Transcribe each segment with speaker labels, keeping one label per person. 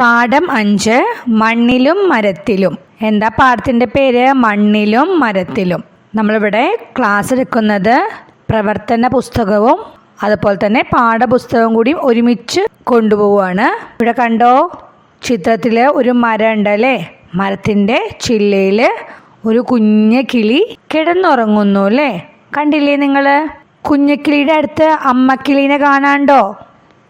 Speaker 1: പാഠം അഞ്ച് മണ്ണിലും മരത്തിലും. എന്താ പാഠത്തിന്റെ പേര്? മണ്ണിലും മരത്തിലും. നമ്മളിവിടെ ക്ലാസ് എടുക്കുന്നത് പ്രവർത്തന പുസ്തകവും അതുപോലെ തന്നെ പാഠപുസ്തകവും കൂടി ഒരുമിച്ച് കൊണ്ടുപോവുകയാണ്. ഇവിടെ കണ്ടോ? ചിത്രത്തിൽ ഒരു മരം ഉണ്ടല്ലേ? മരത്തിന്റെ ചില്ലയിൽ ഒരു കുഞ്ഞ കിളി കിടന്നുറങ്ങുന്നു അല്ലേ? കണ്ടില്ലേ നിങ്ങൾ കുഞ്ഞക്കിളിയുടെ അടുത്ത് അമ്മക്കിളീനെ കാണാണ്ടോ?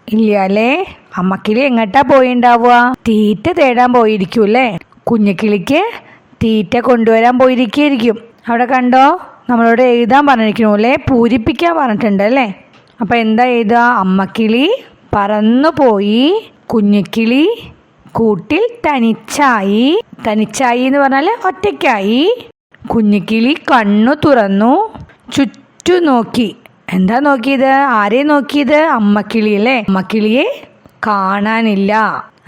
Speaker 1: ഇല്ല അല്ലേ? അമ്മക്കിളി എങ്ങട്ടാ പോയിണ്ടാവുക? തീറ്റ തേടാൻ പോയിരിക്കും അല്ലേ കുഞ്ഞക്കിളിക്ക് തീറ്റ കൊണ്ടുവരാൻ പോയിരിക്കും അവിടെ കണ്ടോ? നമ്മളോട് എഴുതാൻ പറഞ്ഞിരിക്കണു അല്ലേ? പൂരിപ്പിക്കാൻ പറഞ്ഞിട്ടുണ്ട് അല്ലേ? അപ്പം എന്താ എഴുതുക? അമ്മക്കിളി പറന്നു പോയി കുഞ്ഞിക്കിളി കൂട്ടിൽ തനിച്ചായി. തനിച്ചായി എന്ന് പറഞ്ഞാൽ ഒറ്റയ്ക്കായി. കുഞ്ഞിക്കിളി കണ്ണു തുറന്നു ചുറ്റു നോക്കി എന്താ നോക്കിയത്? ആരെ നോക്കിയത്? അമ്മക്കിളി അല്ലേ? അമ്മക്കിളിയെ കാണാനില്ല.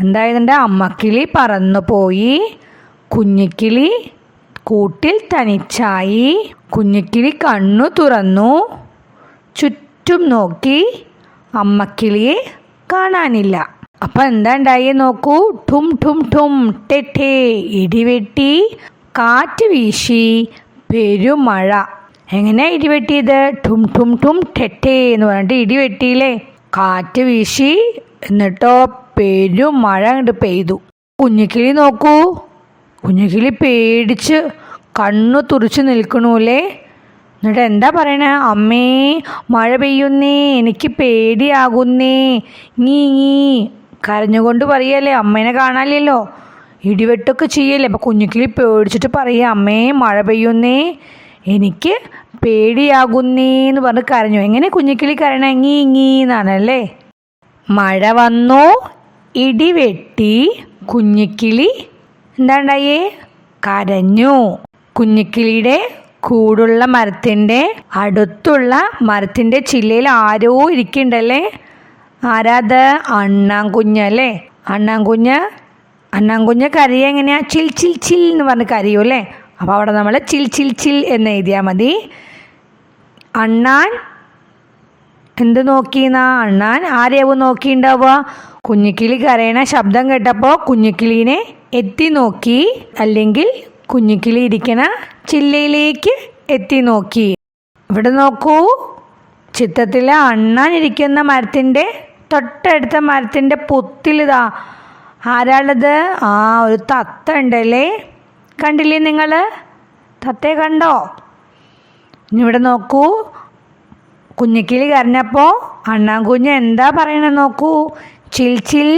Speaker 1: എന്തായതിന്റെ അമ്മക്കിളി പറന്നുപോയി. കുഞ്ഞിക്കിളി കൂട്ടിൽ തനിച്ചായി. കുഞ്ഞിക്കിളി കണ്ണു തുറന്നു. ചുറ്റും നോക്കി. അമ്മക്കിളിയെ കാണാനില്ല. അപ്പൊ എന്താ ഉണ്ടായി നോക്കൂ. ഠും ഠും ഠും ടെട്ടേ ഇടിവെട്ടി കാറ്റ് വീശി പെരുമഴ. എങ്ങനെ ഇടിവെട്ടിയത്? ഠും ഠും ഠും ടെട്ടേ എന്ന് പറഞ്ഞിട്ട് ഇടിവെട്ടിയില്ലേ? കാറ്റ് വീശി എന്നിട്ടോ പെരുമഴ അങ്ങോട്ട് പെയ്തു. കുഞ്ഞിക്കിളി നോക്കൂ. കുഞ്ഞുകിളി പേടിച്ച് കണ്ണു തുറിച്ച് നിൽക്കണൂലേ. എന്നിട്ട് എന്താ പറയണേ? അമ്മേ മഴ പെയ്യുന്നേ എനിക്ക് പേടിയാകുന്നേ. നീ കരഞ്ഞുകൊണ്ട് പറയല്ലേ അമ്മേനെ കാണാനില്ലല്ലോ. ഇടിവെട്ടൊക്കെ ചെയ്യല്ലേ. അപ്പം കുഞ്ഞുക്കിളി പേടിച്ചിട്ട് പറയുക അമ്മേ മഴ പെയ്യുന്നേ എനിക്ക് പേടിയാകുന്നേ എന്ന് പറഞ്ഞ് കരഞ്ഞു. എങ്ങനെ കുഞ്ഞുക്കിളി കരണേ ഇങ്ങീ ഇങ്ങീ എന്നാണല്ലേ മഴ വന്നു? ഇടിവെട്ടി കുഞ്ഞിക്കിളി എന്താണ്ടായേ? കരഞ്ഞു. കുഞ്ഞിക്കിളിയുടെ കൂടുള്ള മരത്തിന്റെ അടുത്തുള്ള മരത്തിന്റെ ചില്ലയിൽ ആരോ ഇരിക്കണ്ടല്ലേ? ആരാത്? അണ്ണാങ്കുഞ്ഞല്ലേ? അണ്ണാങ്കുഞ്ഞ് അണ്ണാങ്കുഞ്ഞ് കരയ എങ്ങനെയാ? ചിൽ ചിൽ ചിൽ എന്ന് പറഞ്ഞ് കരയൂ അല്ലേ? അപ്പോൾ അവിടെ നമ്മൾ ചിൽ ചിൽ ചിൽ എന്ന് എഴുതിയാൽ മതി. അണ്ണാൻ എന്ത് നോക്കിയെന്നാ അണ്ണാൻ ആരെയാവും നോക്കിണ്ടാവുക? കുഞ്ഞിക്കിളി കരയണ ശബ്ദം കേട്ടപ്പോൾ കുഞ്ഞിക്കിളീനെ എത്തി നോക്കി. അല്ലെങ്കിൽ കുഞ്ഞിക്കിളി ഇരിക്കണ ചില്ലയിലേക്ക് എത്തി നോക്കി. ഇവിടെ നോക്കൂ. ചിത്രത്തിലെ അണ്ണാൻ ഇരിക്കുന്ന മരത്തിന്റെ തൊട്ടടുത്ത മരത്തിന്റെ പൊത്തിലിതാ. ആരാളത്? ആ ഒരു തത്ത ഉണ്ടല്ലേ? കണ്ടില്ലേ നിങ്ങൾ തത്തയെ കണ്ടോ? ഇവിടെ നോക്കൂ. കുഞ്ഞിക്കിളി കരഞ്ഞപ്പോൾ അണ്ണാൻകുഞ്ഞ് എന്താ പറയണ നോക്കൂ. ചിൽ ചിൽ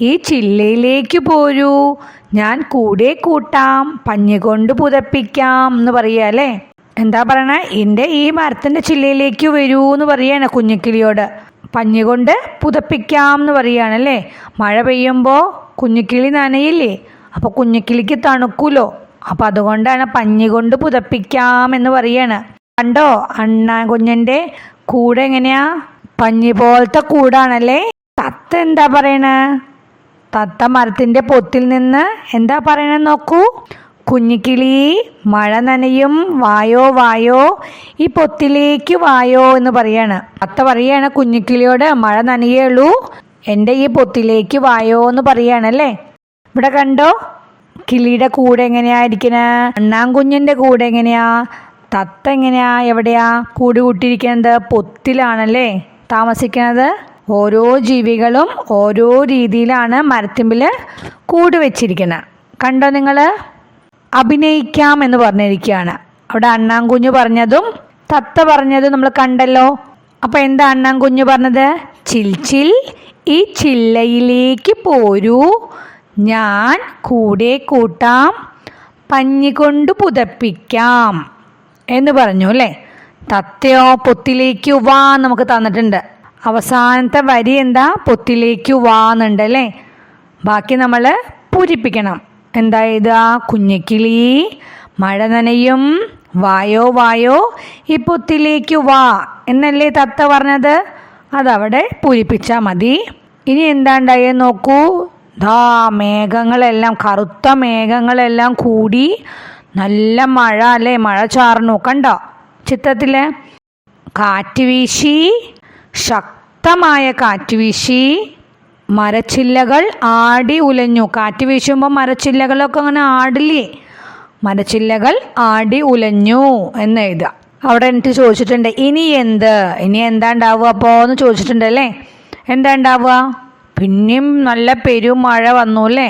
Speaker 1: ഈ ചില്ലയിലേക്ക് പോരൂ. ഞാൻ കൂടെ കൂട്ടാം പഞ്ഞി കൊണ്ട് പുതപ്പിക്കാം എന്ന് പറയുക അല്ലേ? എന്താ പറയണ? എന്റെ ഈ മരത്തിന്റെ ചില്ലയിലേക്ക് വരൂ എന്ന് പറയാണ് കുഞ്ഞിക്കിളിയോട്. പഞ്ഞി കൊണ്ട് പുതപ്പിക്കാം എന്ന് പറയുകയാണല്ലേ മഴ പെയ്യുമ്പോൾ കുഞ്ഞിക്കിളി നനയില്ലേ? അപ്പോൾ കുഞ്ഞിക്കിളിക്ക് തണുക്കൂലോ? അപ്പോൾ അതുകൊണ്ടാണ് പഞ്ഞി കൊണ്ട് പുതപ്പിക്കാം എന്ന് പറയാണ്. കണ്ടോ? അണ്ണാ കുഞ്ഞന്റെ കൂടെ എങ്ങനെയാ? പഞ്ഞി പോലത്തെ കൂടാണല്ലേ? തത്ത എന്താ പറയണേ? തത്ത മരത്തിന്റെ പൊത്തിൽ നിന്ന് എന്താ പറയണേ നോക്കൂ. കുഞ്ഞിക്കിളി മഴ നനയും വായോ വായോ ഈ പൊത്തിലേക്ക് വായോ എന്ന് പറയാണ്. തത്ത പറയാണ് കുഞ്ഞിക്കിളിയോട് മഴ നനയുള്ളൂ എന്റെ ഈ പൊത്തിലേക്ക് വായോ എന്ന് പറയാണല്ലേ ഇവിടെ കണ്ടോ? കിളിയുടെ കൂടെ എങ്ങനെയാ ഇരിക്കണേ? അണ്ണാൻകുഞ്ഞിന്റെ കൂടെ എങ്ങനെയാ? തത്ത എങ്ങനെയാ? എവിടെയാ? കൂടുകൂട്ടിയിരിക്കുന്നത് പൊത്തിലാണല്ലേ? താമസിക്കുന്നത് ഓരോ ജീവികളും ഓരോ രീതിയിലാണ് മരത്തിമ്പിൽ കൂട് വെച്ചിരിക്കുന്നത് കണ്ടോ നിങ്ങൾ അഭിനയിക്കാം എന്ന് പറഞ്ഞിരിക്കുകയാണ്. അവിടെ അണ്ണാൻകുഞ്ഞ് പറഞ്ഞതും തത്ത പറഞ്ഞതും നമ്മൾ കണ്ടല്ലോ. അപ്പോൾ എന്താ അണ്ണാൻകുഞ്ഞ് പറഞ്ഞത്? ചിൽ ചിൽ ഈ ചില്ലയിലേക്ക് പോരൂ. ഞാൻ കൂടെ കൂട്ടാം. പഞ്ഞി കൊണ്ട് പുതപ്പിക്കാം. എന്ന് പറഞ്ഞു അല്ലേ? തത്തയോ പൊത്തിലേക്ക് വാ നമുക്ക് തന്നിട്ടുണ്ട്. അവസാനത്തെ വരി എന്താ? പൊത്തിലേക്ക് വാ എന്നുണ്ട് അല്ലേ? ബാക്കി നമ്മൾ പൂരിപ്പിക്കണം. എന്താ ഇതാ? കുഞ്ഞിക്കിളി മഴ നനയും. വായോ വായോ ഈ പൊത്തിലേക്ക് വാ എന്നല്ലേ തത്ത പറഞ്ഞത്? അതവിടെ പൂരിപ്പിച്ചാൽ മതി. ഇനി എന്താണ്ടായേ നോക്കൂ. ദാ മേഘങ്ങളെല്ലാം കറുത്ത മേഘങ്ങളെല്ലാം കൂടി നല്ല മഴ അല്ലേ? മഴ ചാർന്നു. കണ്ടോ? ചിത്രത്തിൽ കാറ്റ് വീശി ശക്തമായ കാറ്റ് വീശി മരച്ചില്ലകൾ ആടി ഉലഞ്ഞു. കാറ്റ് വീശുമ്പോൾ മരച്ചില്ലകളൊക്കെ അങ്ങനെ ആടില്ലേ? മരച്ചില്ലകൾ ആടി ഉലഞ്ഞു എന്ന് എഴുതുക. അവിടെ എനിക്ക് ചോദിച്ചിട്ടുണ്ട് ഇനി എന്ത്? ഇനി എന്താ ഉണ്ടാവുക അപ്പോൾ എന്ന് ചോദിച്ചിട്ടുണ്ട് അല്ലേ? എന്താ ഉണ്ടാവുക? പിന്നെയും നല്ല പെരുമഴ വന്നു അല്ലേ?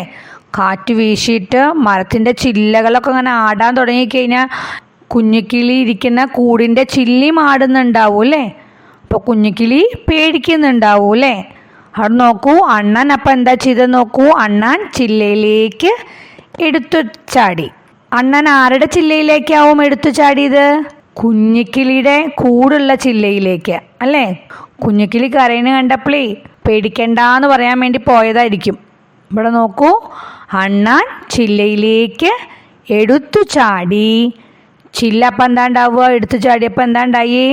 Speaker 1: കാറ്റ് വീശിയിട്ട് മരത്തിന്റെ ചില്ലകളൊക്കെ അങ്ങനെ ആടാൻ തുടങ്ങിക്കഴിഞ്ഞാൽ കുഞ്ഞിക്കിളി ഇരിക്കുന്ന കൂടിന്റെ ചില്ലി ആടുന്നുണ്ടാവും അല്ലേ? അപ്പോൾ കുഞ്ഞിക്കിളി പേടിക്കുന്നുണ്ടാവും അല്ലേ അവിടെ നോക്കൂ അണ്ണൻ അപ്പം എന്താ ചെയ്തത് നോക്കൂ. അണ്ണാൻ ചില്ലയിലേക്ക് എടുത്തു ചാടി. അണ്ണൻ ആരുടെ ചില്ലയിലേക്കാവും എടുത്തു ചാടിയത്? കുഞ്ഞിക്കിളിയുടെ കൂടുള്ള ചില്ലയിലേക്ക് അല്ലേ? കുഞ്ഞിക്കിളി കരയിന് കണ്ടപ്പോഴേ പേടിക്കണ്ടെന്ന് പറയാൻ വേണ്ടി പോയതായിരിക്കും. ഇവിടെ നോക്കൂ അണ്ണാൻ ചില്ലയിലേക്ക് എടുത്തു ചാടി. ചില്ല അപ്പം എന്താ ഉണ്ടാവുക എടുത്തു ചാടിയപ്പോൾ എന്താ ഉണ്ടായി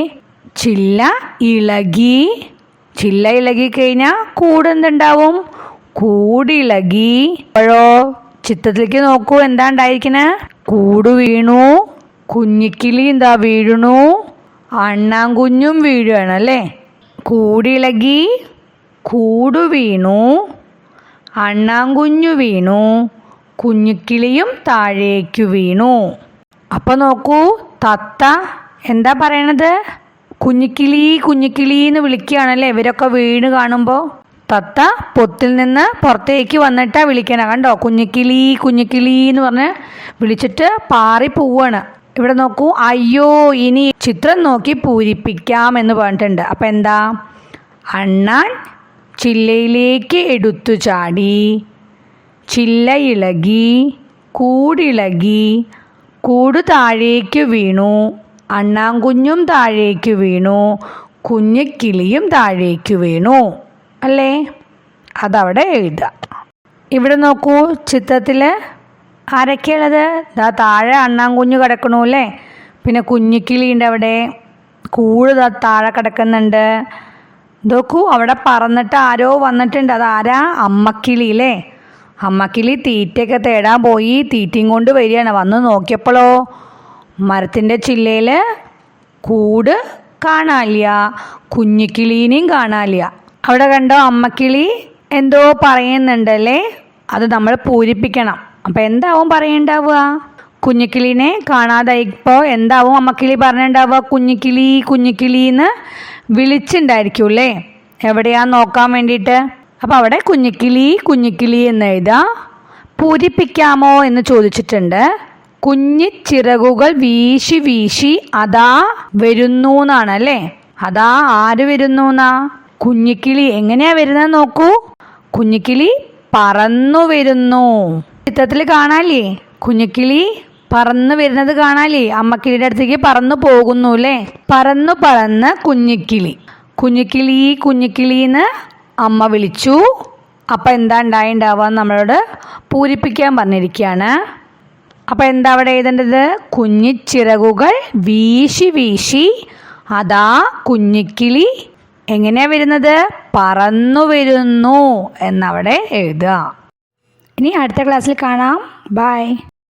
Speaker 1: ചില്ല ഇളകി. ചില്ല ഇളകി കഴിഞ്ഞാൽ കൂട് എന്തുണ്ടാവും? കൂടിളകി അപ്പോഴോ ചിത്രത്തിലേക്ക് നോക്കൂ എന്താ ഉണ്ടായിരിക്കണ? കൂട് വീണു. കുഞ്ഞിക്കിളി എന്താ വീഴണു? അണ്ണാങ്കുഞ്ഞും വീഴുകയാണ് അല്ലേ? കൂടിളകി കൂടു വീണു. അണ്ണാങ്കുഞ്ഞു വീണു. കുഞ്ഞുക്കിളിയും താഴേക്കു വീണു. അപ്പൊ നോക്കൂ തത്ത എന്താ പറയണത്? കുഞ്ഞിക്കിളി കുഞ്ഞിക്കിളി എന്ന് വിളിക്കുകയാണല്ലേ? ഇവരൊക്കെ വീണ് കാണുമ്പോൾ തത്ത പൊത്തിൽ നിന്ന് പുറത്തേക്ക് വന്നിട്ടാ വിളിക്കണ. കണ്ടോ? കുഞ്ഞിക്കിളി കുഞ്ഞിക്കിളി എന്ന് പറഞ്ഞ് വിളിച്ചിട്ട് പാറി പോവാണ്. ഇവിടെ നോക്കൂ അയ്യോ ഇനി ചിത്രം നോക്കി പൂരിപ്പിക്കാം എന്ന് പറഞ്ഞിട്ടുണ്ട്. അപ്പം എന്താ? അണ്ണാൻ ചില്ലയിലേക്ക് എടുത്തു ചാടി. ചില്ല ഇളകി കൂടിളകി കൂട് താഴേക്ക് വീണു. അണ്ണാങ്കുഞ്ഞും താഴേക്ക് വീണു. കുഞ്ഞിക്കിളിയും താഴേക്ക് വീണു. അല്ലേ? അതവിടെ എഴുതുക. ഇവിടെ നോക്കൂ ചിത്രത്തിൽ ആരൊക്കെയുള്ളത്? ദാ താഴെ അണ്ണാങ്കുഞ്ഞ് കിടക്കണു അല്ലേ? പിന്നെ കുഞ്ഞിക്കിളിയുണ്ട് അവിടെ. കൂട് താഴെ കിടക്കുന്നുണ്ട്. നോക്കൂ അവിടെ പറന്നിട്ട് ആരോ വന്നിട്ടുണ്ട്. അതാരാ? അമ്മക്കിളി അല്ലേ അമ്മക്കിളി തീറ്റയൊക്കെ തേടാൻ പോയി. തീറ്റയും കൊണ്ട് വരികയാണ്. വന്ന് നോക്കിയപ്പോഴോ മരത്തിന്റെ ചില്ലയിൽ കൂട് കാണാനില്ല. കുഞ്ഞിക്കിളീനെയും കാണാനില്ല. അവിടെ കണ്ടോ അമ്മക്കിളി എന്തോ പറയുന്നുണ്ടല്ലേ? അത് നമ്മൾ പൂരിപ്പിക്കണം. അപ്പം എന്താവും പറയണ്ടാവുക? കുഞ്ഞിക്കിളീനെ കാണാതായിപ്പോൾ എന്താവും അമ്മക്കിളി പറഞ്ഞിട്ടുണ്ടാവുക കുഞ്ഞിക്കിളി കുഞ്ഞിക്കിളി എന്ന് വിളിച്ചിട്ടുണ്ടായിരിക്കും അല്ലേ എവിടെയാ നോക്കാൻ വേണ്ടിയിട്ട്? അപ്പം അവിടെ കുഞ്ഞിക്കിളി കുഞ്ഞിക്കിളി എന്ന് എഴുതാ പൂരിപ്പിക്കാമോ എന്ന് ചോദിച്ചിട്ടുണ്ട്. കുഞ്ഞി ചിറകുകൾ വീശി വീശി അതാ വരുന്നു എന്നാണ് അല്ലേ? അതാ ആര് വരുന്നു എന്നാ? കുഞ്ഞിക്കിളി എങ്ങനെയാ വരുന്നത് നോക്കൂ. കുഞ്ഞിക്കിളി പറന്നു വരുന്നു. ചിത്രത്തിൽ കാണാല്ലേ കുഞ്ഞിക്കിളി പറന്നു വരുന്നത് കാണാലേ അമ്മക്കിളിയുടെ അടുത്തേക്ക് പറന്നു പോകുന്നു അല്ലേ? പറന്നു പറന്ന് കുഞ്ഞിക്കിളി. കുഞ്ഞിക്കിളി കുഞ്ഞിക്കിളിന്ന് അമ്മ വിളിച്ചു. അപ്പം എന്താ ഉണ്ടായിണ്ടാവുക നമ്മളോട് പൂരിപ്പിക്കാൻ പറഞ്ഞിരിക്കുകയാണ്. അപ്പം എന്താ അവിടെ എഴുതേണ്ടത്? കുഞ്ഞിച്ചിറകുകൾ വീശി വീശി അതാ കുഞ്ഞിക്കിളി. എങ്ങനെയാ വരുന്നത്? പറന്നു വരുന്നു എന്നവിടെ എഴുതുക. ഇനി അടുത്ത ക്ലാസ്സിൽ കാണാം. ബൈ